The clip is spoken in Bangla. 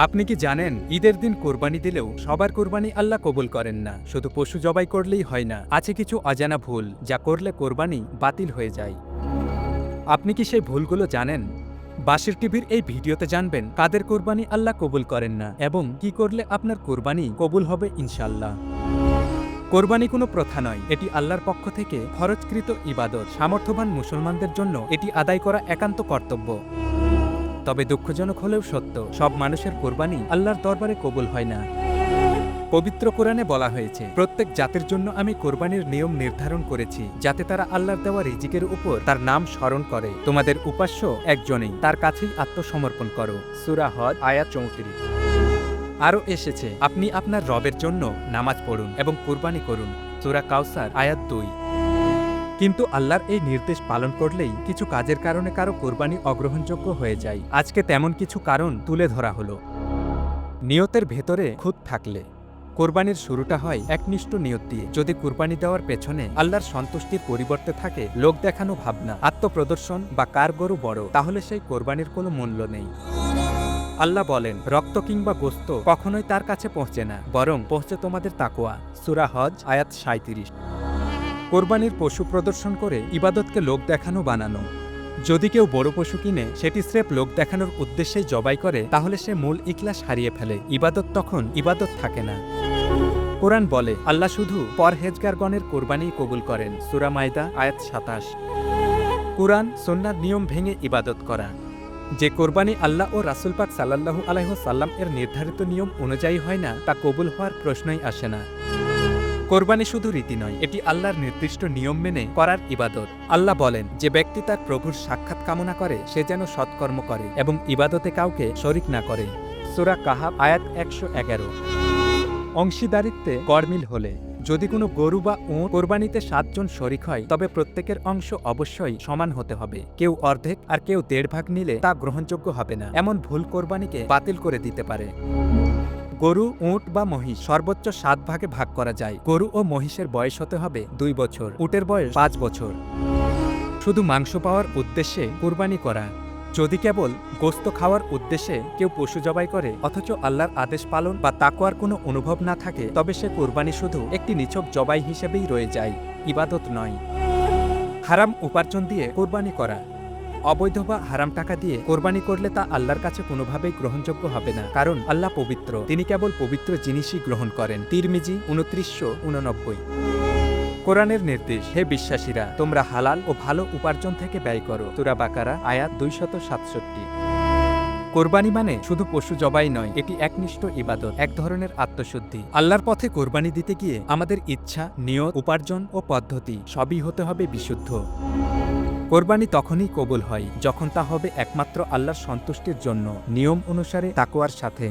আপনি কি জানেন, ঈদের দিন কোরবানি দিলেও সবার কোরবানি আল্লাহ কবুল করেন না। শুধু পশু জবাই করলেই হয় না, আছে কিছু অজানা ভুল যা করলে কোরবানি বাতিল হয়ে যায়। আপনি কি সেই ভুলগুলো জানেন? বাসির টিভির এই ভিডিওতে জানবেন, কাদের কোরবানি আল্লাহ কবুল করেন না এবং কি করলে আপনার কোরবানি কবুল হবে ইনশাল্লাহ কোরবানি কোনো প্রথা নয়, এটি আল্লাহর পক্ষ থেকে ফরজকৃত ইবাদত। সামর্থ্যবান মুসলমানদের জন্য এটি আদায় করা একান্ত কর্তব্য। তবে দুঃখজনক হলেও সত্য, সব মানুষের কোরবানি আল্লাহর দরবারে কবুল হয় না। পবিত্র কোরআনে বলা হয়েছে, প্রত্যেক জাতির জন্য আমি কোরবানির নিয়ম নির্ধারণ করেছি, যাতে তারা আল্লাহর দেওয়া রিজিকের উপর তার নাম স্মরণ করে। তোমাদের উপাস্য একজনেই, তার কাছেই আত্মসমর্পণ করো। সুরা আয়াত চৌত্রিশ। আরও এসেছে, আপনি আপনার রবের জন্য নামাজ পড়ুন এবং কুরবানি করুন। সুরা কাউসার আয়াত দুই। কিন্তু আল্লাহর এই নির্দেশ পালন করলেই কিছু কাজের কারণে কারও কোরবানি অগ্রহণযোগ্য হয়ে যায়। আজকে তেমন কিছু কারণ তুলে ধরা হলো। নিয়তের ভেতরে খুঁত থাকলে কোরবানির শুরুটা হয় একনিষ্ঠ নিয়ত দিয়ে। যদি কোরবানি দেওয়ার পেছনে আল্লাহর সন্তুষ্টির পরিবর্তে থাকে, লোক দেখানো ভাবনা, আত্মপ্রদর্শন বা কার গরু বড়, তাহলে সেই কোরবানির কোনো মূল্য নেই। আল্লাহ বলেন, রক্ত কিংবা গোস্ত কখনোই তার কাছে পৌঁছে না, বরং পৌঁছে তোমাদের তাকোয়া সুরা হজ, আয়াত সাঁত্রিশ কোরবানির পশু প্রদর্শন করে ইবাদতকে লোক দেখানো, বানানো। যদি কেউ বড় পশু কিনে, সেটি স্রেফ লোক দেখানোর উদ্দেশ্যে জবাই করে, তাহলে সে মূল ইকলাস হারিয়ে ফেলে। ইবাদত তখন ইবাদত থাকে না। কোরআন বলে, আল্লাহ শুধু পরহেজগারগণের কোরবানি কবুল করেন। সুরা মায়দা, আয়াত সাতাশ। কোরআন সন্ন্যার নিয়ম ভেঙে ইবাদত করা। যে কোরবানি আল্লাহ ও রাসুল পাক সাল্লাহু আলাইসাল্লাম এর নির্ধারিত নিয়ম অনুযায়ী হয় না, তা কবুল হওয়ার প্রশ্নই আসে না। কোরবানি শুধু রীতি নয়, এটি আল্লাহর নির্দিষ্ট নিয়ম মেনে করার ইবাদত। আল্লাহ বলেন, যে ব্যক্তি তার প্রভুর সাক্ষাৎ কামনা করে, সে যেন সৎকর্ম করে এবং ইবাদতে কাউকে শরিক না করে। সুরা কাহাব আয়াত একশো এগারো। অংশীদারিত্বে গড়মিল হলে, যদি কোনো গরু বা উঁট কোরবানিতে সাতজন শরিক হয়, তবে প্রত্যেকের অংশ অবশ্যই সমান হতে হবে। কেউ অর্ধেক আর কেউ দেড় ভাগ নিলে তা গ্রহণযোগ্য হবে না। এমন ভুল কোরবানিকে বাতিল করে দিতে পারে। গরু, উঁট বা মহিষ সর্বোচ্চ সাত ভাগে ভাগ করা যায়। গরু ও মহিষের বয়স হতে হবে দুই বছর, উটের বয়স পাঁচ বছর। শুধু মাংস পাওয়ার উদ্দেশ্যে কুরবানি করা। যদি কেবল গোস্ত খাওয়ার উদ্দেশ্যে কেউ পশু জবাই করে, অথচ আল্লাহর আদেশ পালন বা তাকওয়ার কোনো অনুভব না থাকে, তবে সে কোরবানি শুধু একটি নিছক জবাই হিসেবেই রয়ে যায়, ইবাদত নয়। হারাম উপার্জন দিয়ে কোরবানি করা। অবৈধ বা হারাম টাকা দিয়ে কোরবানি করলে তা আল্লাহর কাছে কোনোভাবেই গ্রহণযোগ্য হবে না। কারণ আল্লাহ পবিত্র। তিনি কেবল পবিত্র জিনিসই গ্রহণ করেন। তিরমিজি উনত্রিশশো উননব্বই। কোরআনের নির্দেশ, হে বিশ্বাসীরা, তোমরা হালাল ও ভালো উপার্জন থেকে ব্যয় করো। তুরা বাকারা, আয়াত দুইশত সাতষট্টি। কোরবানি মানে শুধু পশু জবাই নয়, এটি একনিষ্ঠ ইবাদত, এক ধরনের আত্মশুদ্ধি। আল্লাহর পথে কোরবানি দিতে গিয়ে আমাদের ইচ্ছা, নিয়ত, উপার্জন ও পদ্ধতি সবই হতে হবে বিশুদ্ধ। কোরবানি তখনই কবুল হয়, যখন তা হবে একমাত্র আল্লাহর সন্তুষ্টির জন্য। নিয়ম অনুসারে তাকোয়ার সাথে।